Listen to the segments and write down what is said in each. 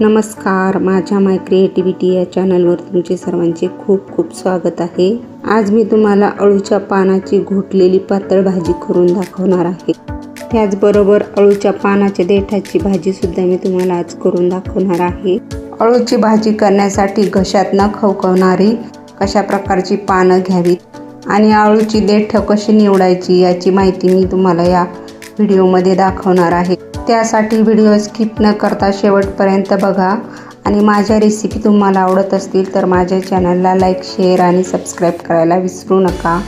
नमस्कार माझ्या माय क्रिएटिव्हिटी या चॅनलवर तुमचे सर्वांचे खूप खूप स्वागत आहे. आज मी तुम्हाला अळूच्या पानाची घोटलेली पातळ भाजी करून दाखवणार आहे. त्याचबरोबर अळूच्या पानाच्या देठाची भाजीसुद्धा मी तुम्हाला आज करून दाखवणार आहे. अळूची भाजी करण्यासाठी घशात न खवखवणारी कशा प्रकारची पानं घ्यावीत आणि अळूची देठ कशी निवडायची याची माहिती मी तुम्हाला या व्हिडिओमध्ये दाखवणार आहे. त्यासाठी व्हिडिओ स्किप न करता शेवटपर्यंत बघा. आणि माझ्या रेसिपी तुम्हाला आवडत असतील तर माझ्या चॅनलला लाईक शेअर आणि सबस्क्राईब करायला विसरू नका.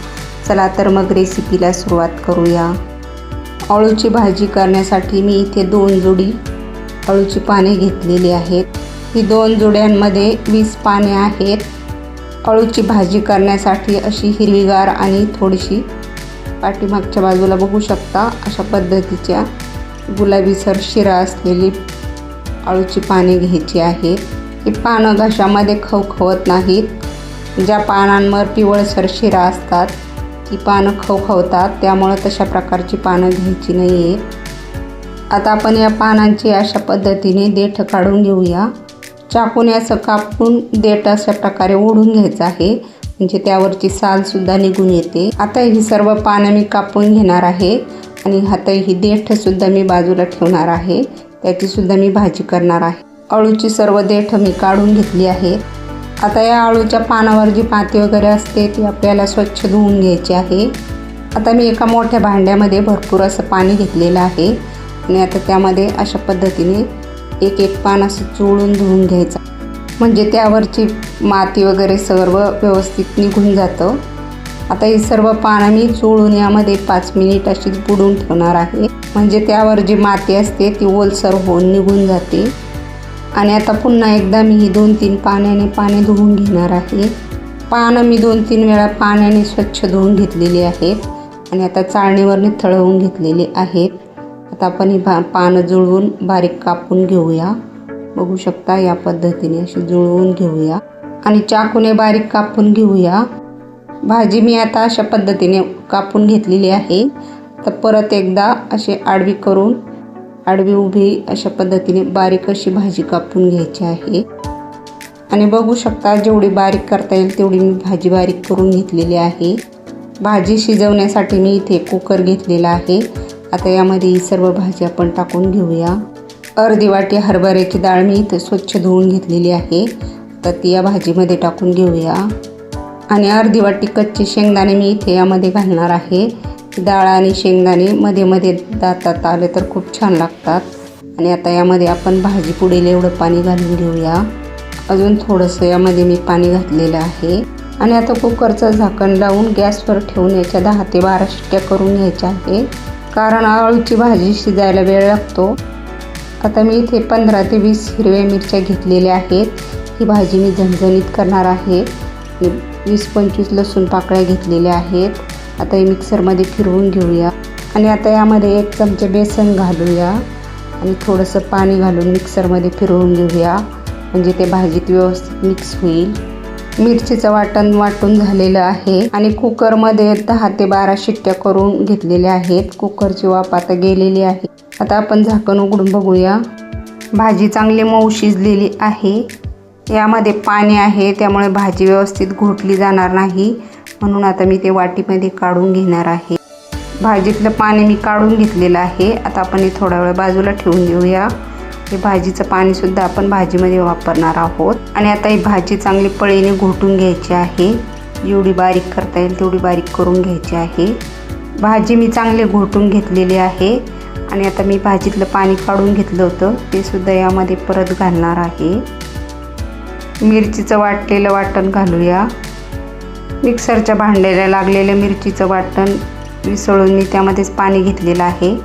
चला तर मग रेसिपीला सुरुवात करूया. अळूची भाजी करण्यासाठी मी इथे दोन जोडी अळूची पाने घेतलेली आहेत. ही दोन जोड्यांमध्ये वीस पाने आहेत. अळूची भाजी करण्यासाठी अशी हिरवीगार आणि थोडीशी पाठीमागच्या बाजूला बघू शकता अशा पद्धतीच्या गुलाबीसर शिरा असलेली अळूची पाने घ्यायची आहेत ही पानं घशामध्ये खवखवत नाहीत. ज्या पानांवर पिवळसर शिरा असतात ती पानं खवखवतात. त्यामुळं तशा प्रकारची पानं घ्यायची नाही आहेत आता आपण या पानांची अशा पद्धतीने देठ काढून घेऊया. चाकून असं कापून देठ अशा प्रकारे ओढून घ्यायचं आहे. म्हणजे त्यावरची सालसुद्धा निघून येते. आता ही सर्व पानं मी कापून घेणार आहे. आणि हातही ही देठसुद्धा मी बाजूला ठेवणार आहे. त्याचीसुद्धा मी भाजी करणार आहे. अळूची सर्व देठ मी काढून घेतली आहे. आता या अळूच्या पानावर जी पाती वगैरे असते ती आपल्याला स्वच्छ धुवून घ्यायची आहे. आता मी एका मोठ्या भांड्यामध्ये भरपूर असं पाणी घेतलेलं आहे. आणि आता त्यामध्ये अशा पद्धतीने एक एक पान असं चोळून धुवून घ्यायचं. म्हणजे त्यावरची माती वगैरे सर्व व्यवस्थित निघून जातं. आता ही सर्व पानं मी चोळून यामध्ये पाच मिनिट अशीच बुडून ठेवणार आहे. म्हणजे त्यावर जी माती असते ती ओलसर होऊन निघून जाते. आणि आता पुन्हा एकदा मी ही दोन तीन पाण्याने पाणी धुवून घेणार आहे. पानं मी दोन तीन वेळा पाण्याने स्वच्छ धुवून घेतलेली आहेत. आणि आता चाळणीवर थळवून घेतलेली आहेत. आता आपण ही भा पानं जुळवून बारीक कापून घेऊया. बघू शकता या पद्धतीने अशी जुळवून घेऊया. आणि चाकूने बारीक कापून घेऊया. भाजी मी आता अशा पद्धतीने कापून घेतलेली आहे. तर परत एकदा अशी आडवी करून आडवी उभी अशा पद्धतीने बारीक अशी भाजी कापून घ्यायची आहे. आणि बघू शकता जेवढी बारीक करता येईल तेवढी मी भाजी बारीक करून घेतलेली आहे. भाजी शिजवण्यासाठी मी इथे कुकर घेतलेला आहे. आता यामध्ये सर्व भाजी आपण टाकून घेऊया. अर्धी वाटी हरभऱ्याची डाळ मी इथे स्वच्छ धुवून घेतलेली आहे. तर ती या भाजीमध्ये टाकून घेऊया. आणि अर्धी वाटी कच्चे शेंगदाणे मी इथे यामध्ये घालणार आहे. डाळ आणि शेंगदाणे मध्ये मध्ये दातात आले तर खूप छान लागतात. आणि आता यामध्ये आपण भाजी पुढील एवढं पाणी घालून घेऊया. अजून थोडंसं यामध्ये मी पाणी घातलेलं आहे. आणि आता कुकरचं झाकण लावून गॅसवर ठेवून याच्या दहा ते बारा शिट्ट्या करून घ्यायच्या आहे कारण अळूची भाजी शिजायला वेळ लागतो. आता मी इथे पंधरा ते वीस हिरव्या मिरच्या घेतलेल्या आहेत. ही भाजी मी झणझणीत करणार आहे. वीस पंचवीस लसूण पाकळ्या घेतलेल्या आहेत. आता हे मिक्सरमध्ये फिरवून घेऊया. आणि आता यामध्ये एक चमचे बेसन घालूया. आणि थोडंसं पाणी घालून मिक्सरमध्ये फिरवून घेऊया. म्हणजे ते भाजीत व्यवस्थित मिक्स होईल. मिरचीचं वाटण वाटून झालेलं आहे. आणि कुकरमध्ये दहा ते बारा शिट्ट्या करून घेतलेल्या आहेत. कुकरची वाफ आता गेलेली आहे. आता आपण झाकण उघडून बघूया. भाजी चांगली मऊ शिजलेली आहे. यामध्ये पाणी आहे त्यामुळे भाजी व्यवस्थित घोटली जाणार नाही. म्हणून आता मी ते वाटीमध्ये काढून घेणार आहे. भाजीतलं पाणी मी काढून घेतलेलं आहे. आता आपण हे थोडा वेळ बाजूला ठेवून घेऊया हे भाजीचं पाणीसुद्धा आपण भाजीमध्ये वापरणार आहोत. आणि आता ही भाजी चांगली पळीने घोटून घ्यायची आहे. जेवढी बारीक करता येईल तेवढी बारीक करून घ्यायची आहे. भाजी मी चांगली घोटून घेतलेली आहे. आणि आता मी भाजीतलं पाणी काढून घेतलं होतं. ते सुद्धा यामध्ये परत घालणार आहे. मिरचीचं वाटलेलं वाटण घालूया. मिक्सरच्या भांड्याला लागलेलं मिरचीचं वाटण मिसळून मी त्यामध्येच पाणी घेतलेलं आहे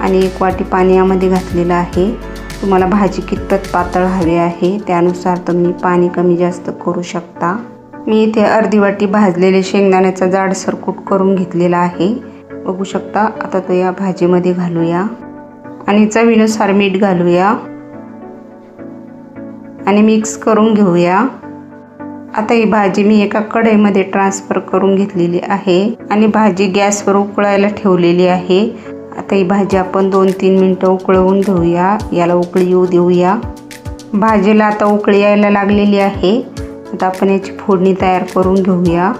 आणि एक वाटी पाणी यामध्ये घातलेलं आहे. तुम्हाला भाजी कितपत पातळ हवी आहे त्यानुसार तुम्ही पाणी कमी जास्त करू शकता. मी इथे अर्धी वाटी भाजलेले शेंगदाण्याचा जाडसर कूट करून घेतलेला आहे. बघू शकता आता तो या भाजीमध्ये घालूया. आणि चवीनुसार मीठ घालूया. आणि मिक्स करून घेऊया. आता ही भाजी मी एका कढईमध्ये ट्रान्सफर करून घेतलेली आहे आणि भाजी गॅसवर उकळायला ठेवलेली आहे. आता ही भाजी आपण दोन तीन मिनटं उकळवून घेऊया. याला उकळी येऊ देऊया. भाजीला आता उकळी यायला लागलेली आहे. आता आपण याची फोडणी तयार करून घेऊया.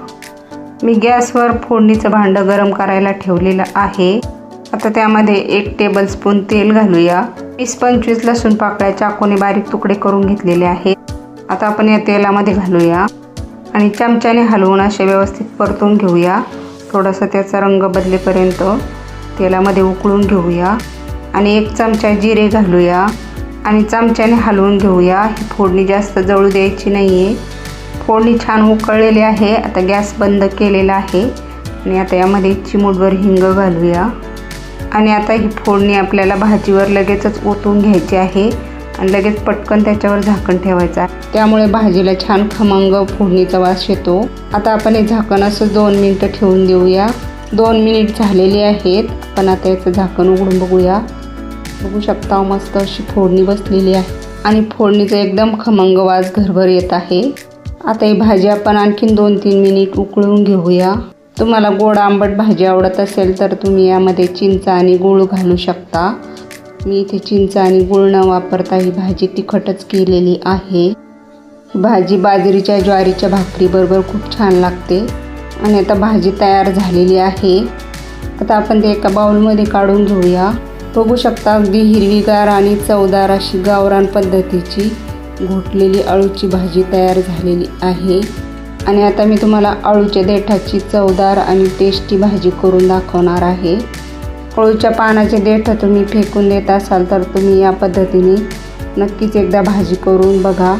मी गॅसवर फोडणीचं भांडं गरम करायला ठेवलेलं आहे. आता त्यामध्ये एक टेबलस्पून तेल घालूया. वीस पंचवीस लसूण पाकळ्या चाकूने बारीक तुकडे करून घेतलेले आहेत. आता आपण या तेलामध्ये घालूया. आणि चमच्याने हलवून असे व्यवस्थित परतून घेऊया. थोडासा त्याचा रंग बदलेपर्यंत तेलामध्ये उकळून घेऊया. आणि एक चमचा जिरे घालूया. आणि चमच्याने हलवून घेऊया. ही फोडणी जास्त जळू द्यायची नाही आहे फोडणी छान उकळलेली आहे. आता गॅस बंद केलेला आहे. आणि आता यामध्ये चिमूटभर हिंग घालूया. आणि आता ही फोडणी आपल्याला भाजीवर लगेचच ओतून घ्यायची आहे. आणि लगेच पटकन त्याच्यावर झाकण ठेवायचं आहे. त्यामुळे भाजीला छान खमंग फोडणीचा वास येतो. आता आपण हे झाकण असं दोन मिनटं ठेवून देऊया. दोन मिनिट झालेली आहेत आपण आता याचं झाकण उघडून बघूया. बघू शकता हो, मस्त अशी फोडणी बसलेली आहे. आणि फोडणीचा एकदम खमंग वास घरभर येत आहे. आता ही भाजी आपण आणखीन दोन तीन मिनिट उकळून घेऊया. तुम्हाला गोड आंबट भाजी आवडत असेल तर तुम्ही यामध्ये चिंच आणि गूळ घालू शकता. मी इथे चिंच आणि गूळ न वापरता ही भाजी तिखटच केलेली आहे. भाजी बाजरीच्या ज्वारीच्या भाकरीबरोबर खूप छान लागते. आणि आता भाजी तयार झालेली आहे. आता आपण ते एका बाउलमध्ये काढून घेऊया. बघू शकता अगदी हिरवीगार आणि चवदार अशी गावरान पद्धतीची घोटलेली अळूची भाजी तयार झालेली आहे. आणि आता मी तुम्हाला अळूच्या देठाची चवदार आणि टेस्टी भाजी करून दाखवणार आहे. अळूच्या पानाचे देठ तुम्ही फेकून देत असाल तर तुम्ही या पद्धतीने नक्कीच एकदा भाजी करून बघा.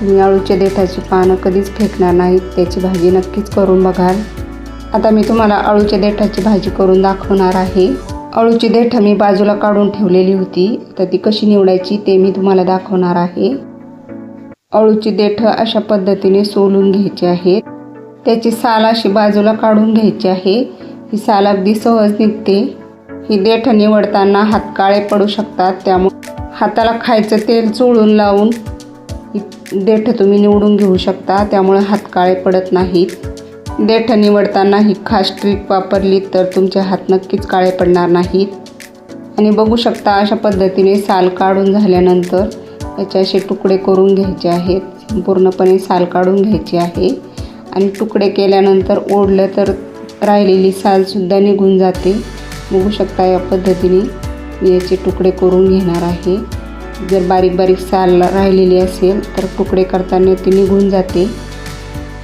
तुम्ही अळूच्या देठाची पानं कधीच फेकणार नाहीत त्याची भाजी नक्कीच करून बघाल. आता मी तुम्हाला अळूच्या देठाची भाजी करून दाखवणार आहे. अळूची देठं मी बाजूला काढून ठेवलेली होती. तर ती कशी निवडायची ते मी तुम्हाला दाखवणार आहे. अळूची देठं अशा पद्धतीने सोलून घ्यायची आहेत त्याची साल अशी बाजूला काढून घ्यायची आहे. ही साल अगदी सहज निघते. ही देठ निवडताना हात काळे पडू शकतात. त्यामुळे हाताला खायचं तेल चोळून लावून ही देठं तुम्ही निवडून घेऊ शकता. त्यामुळे हात काळे पडत नाहीत. देठ निवडताना ही खास ट्रिक वापरली तर तुमचे हात नक्कीच काळे पडणार नाहीत. आणि बघू शकता अशा पद्धतीने साल काढून झाल्यानंतर याचे असे तुकडे करून घ्यायचे आहेत. पूर्णपणे साल काढून घ्यायची आहे. आणि तुकडे केल्यानंतर ओढलं तर राहिलेली सालसुद्धा निघून जाते. बघू शकता या पद्धतीने मी याचे तुकडे करून घेणार आहे. जर बारीक बारीक साल राहिलेली असेल तर तुकडे करताना ती निघून जाते.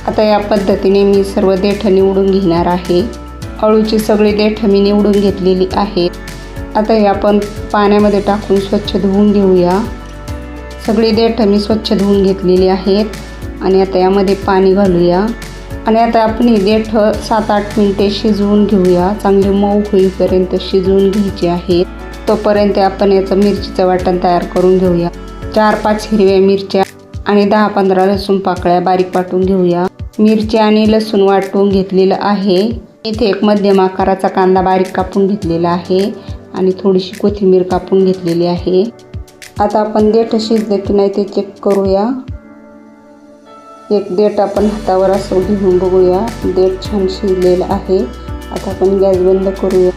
आता या पद्धतीने मी सर्व देठं निवडून घेणार आहे. अळूची सगळी देठं मी निवडून घेतलेली आहेत आता हे आपण पाण्यामध्ये टाकून स्वच्छ धुवून घेऊया. सगळी देठ मी स्वच्छ धुवून घेतलेली आहेत. आणि आता यामध्ये पाणी घालूया. आणि आता आपण ही देठ सात आठ मिनटे शिजवून घेऊया. चांगले मऊ होईपर्यंत शिजवून घ्यायची आहे. तोपर्यंत आपण याचं मिरचीचं वाटण तयार करून घेऊया. चार पाच हिरव्या मिरच्या आणि दहा पंधरा लसूण पाकळ्या बारीक वाटून घेऊया. मिरची आणि लसूण वाटून घेतलेलं आहे. इथे एक मध्यम आकाराचा कांदा बारीक कापून घेतलेला आहे. आणि थोडीशी कोथिंबीर कापून घेतलेली आहे. आता आपण देठ शिजले की नाही ते चेक करूया. एक देठ आपण हातावर असं घेऊन बघूया. देठ छान शिजलेलं आहे. आता आपण गॅस बंद करूया.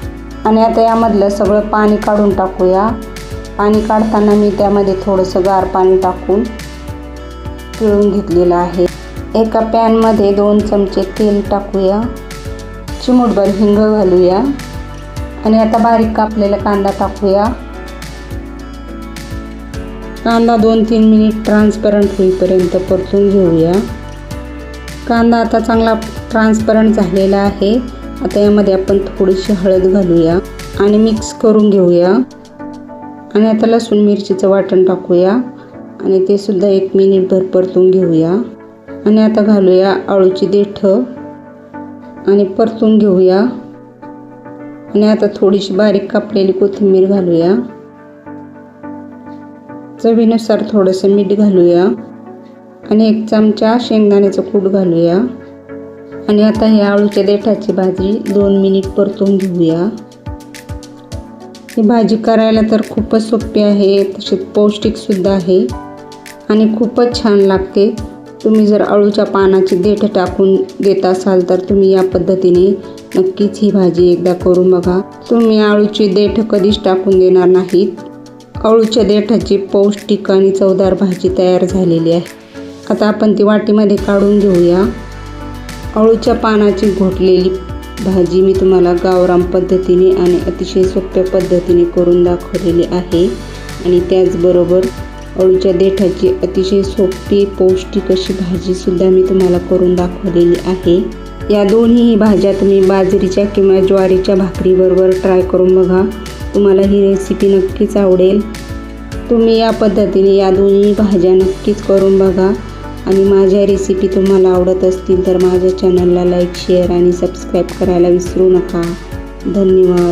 आणि आता यामधलं सगळं पाणी काढून टाकूया. पाणी काढताना मी त्यामध्ये थोडंसं गार पाणी टाकून पिळून घेतलेलं आहे. एका पॅनमध्ये दोन चमचे तेल टाकूया. चिमूटभर हिंग घालूया. आणि आता बारीक कापलेला कांदा टाकूया. कांदा दोन तीन मिनिट ट्रान्सपरंट होईपर्यंत परतून घेऊया. कांदा आता चांगला ट्रान्सपरंट झालेला आहे. आता यामध्ये आपण थोडीशी हळद घालूया आणि मिक्स करून घेऊया. आणि आता लसूण मिरचीचं वाटण टाकूया. आणि ते सुद्धा एक मिनिटभर परतून घेऊया. आणि आता घालूया आळूची देठं. आणि परतून घेऊया. आणि आता थोडीशी बारीक कापलेली कोथिंबीर घालूया. चवीनुसार थोडंसं मीठ घालूया. आणि एक चमचा शेंगदाण्याचं कूट घालूया. आणि आता हे आळूच्या देठाची भाजी दोन मिनिट परतून घेऊया. ही भाजी करायला तर खूपच सोपी आहे तशीच पौष्टिकसुद्धा आहे. आणि खूपच छान लागते. तुम्ही जर अळूच्या पानाची देठ टाकून देत असाल तर तुम्ही या पद्धतीने नक्कीच ही भाजी एकदा करून बघा. तुम्ही अळूची देठ कधीच टाकून देणार नाहीत. अळूच्या देठाची पौष्टिक आणि चवदार भाजी तयार झालेली आहे. आता आपण ती वाटीमध्ये काढून घेऊया. अळूच्या पानाची घोटलेली भाजी मी तुम्हाला गावराम पद्धतीने आणि अतिशय सोप्या पद्धतीने करून दाखवलेली आहे. आणि त्याचबरोबर अळूच्या देठाची अतिशय सोपी पौष्टिक अशी भाजीसुद्धा मी तुम्हाला करून दाखवलेली आहे. या दोन्ही भाज्या तुम्ही बाजरीच्या किंवा ज्वारीच्या भाकरीबरोबर ट्राय करून बघा. तुम्हाला ही रेसिपी नक्कीच आवडेल. तुम्ही या पद्धतीने या दोन्ही भाज्या नक्कीच करून बघा. आणि माझ्या रेसिपी तुम्हाला आवडत असतील तर माझ्या चॅनलला लाईक शेअर आणि सबस्क्राईब करायला विसरू नका. धन्यवाद.